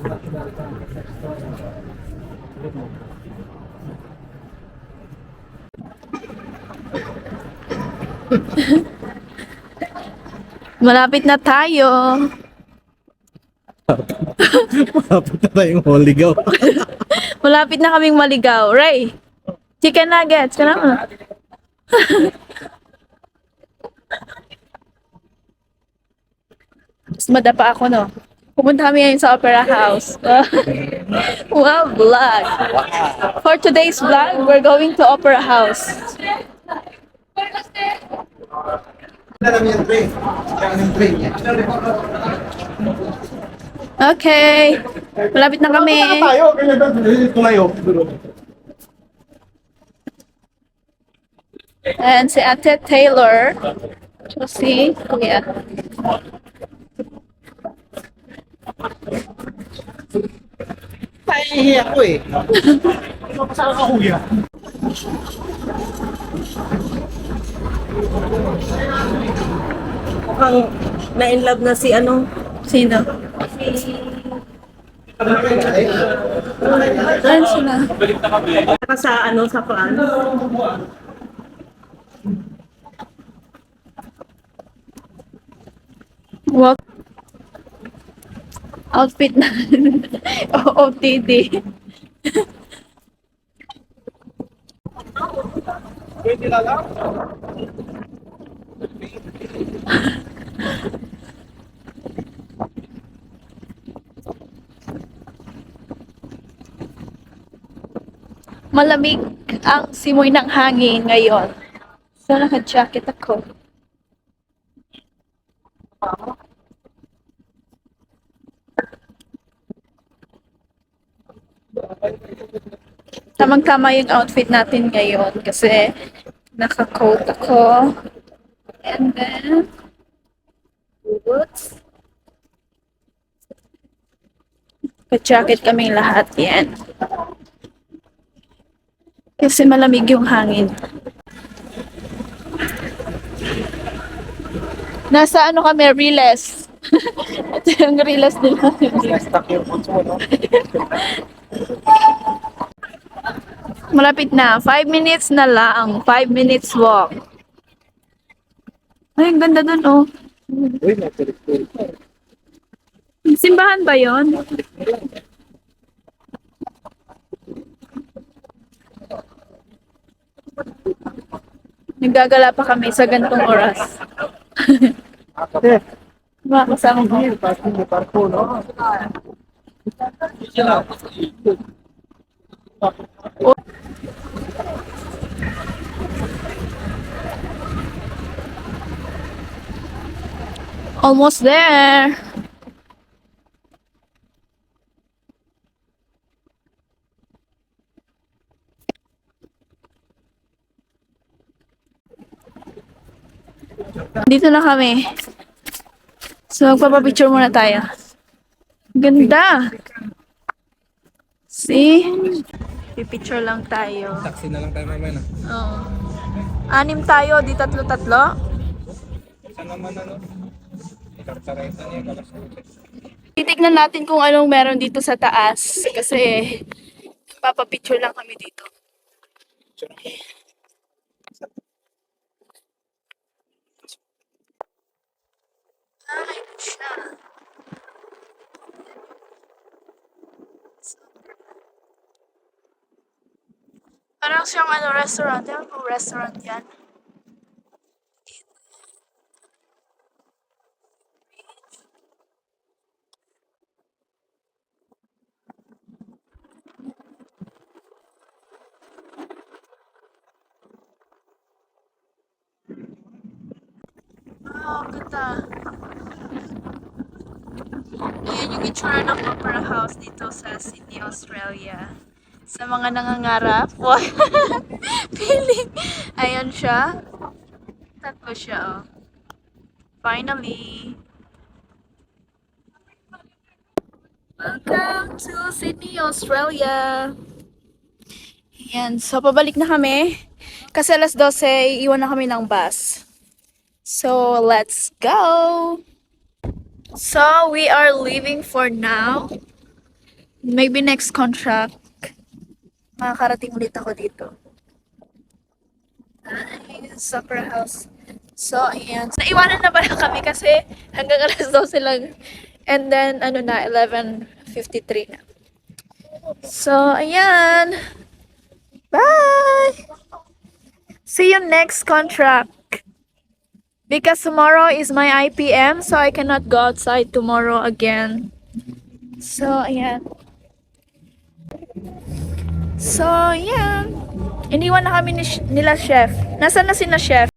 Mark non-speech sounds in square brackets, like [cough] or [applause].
[laughs] Malapit na tayo. Malapit na tayong holigaw. [laughs] Malapit na kaming maligaw. Ray, chicken nuggets. Ka na. [laughs] Mas madapa ako, no? Pumunta kami ngayon sa Opera House. [laughs] wow, vlog. For today's vlog, we're going to Opera House. Okay. Malapit na kami. tayo? Tumayo. And si Ate Taylor. Si Kuya. Pahihi ako eh. Saan ka kuya? Mukhang na-inlove na si ano, Sino? Saan sila? saka sa ano, sa France. Walk. Outfit na. OOTD. Pwede na lang. Malamig ang simoy ng hangin ngayon. So, naka-jacket ako. Tamang-tama yung outfit natin ngayon kasi naka-coat ako. And then, boots. Pa-jacket kaming lahat yan. Kasi malamig yung hangin. Nasa ano kami, Riles. [laughs] Ito yung Riles nila. Stuck yung boots mo, no? [laughs] Malapit na. Five minutes na lang. Five minutes walk. Ay, ang ganda dun, oh. Uy, natulik-tulik. Simbahan ba yon? Nagagala pa kami sa gantong oras. Ate, Mga kasama ko. mo, parko, no? Almost there. Dito na kami. So, magpapapicture muna tayo. Ganda! See? Pipicture lang tayo. Taxi na lang tayo mamaya na. Oo. Anim tayo, di tatlo-tatlo. Saan naman ano? Ikartareta niya kalas. Titignan natin kung anong meron dito sa taas. Kasi, papapicture lang kami dito. Ay, ito siya. Parang siyang ano, restaurant. Ewan kung restaurant yan. Oh, ganda. Ayan yung itsura ng Opera House dito sa Sydney, Australia. Sa mga nangangarap. [laughs] Feeling. Ayan siya. Tatlo siya, oh. Finally. Welcome to Sydney, Australia. Ayan. So, pabalik na kami. Kasi alas 12, iwan na kami ng bus. So let's go. So we are leaving for now. maybe next contract, makakarating ulit ako dito. Nice, opera house. So, ayan. Naiwanan na pala kami kasi hanggang alas 12 lang. And then, ano na, 11.53 na. So, ayan. Bye! See you next contract. Because tomorrow is my IPM, so I cannot go outside tomorrow again. So, ayan. So, ayan. Iniwan na kami ni, nila chef. Nasaan na sina chef?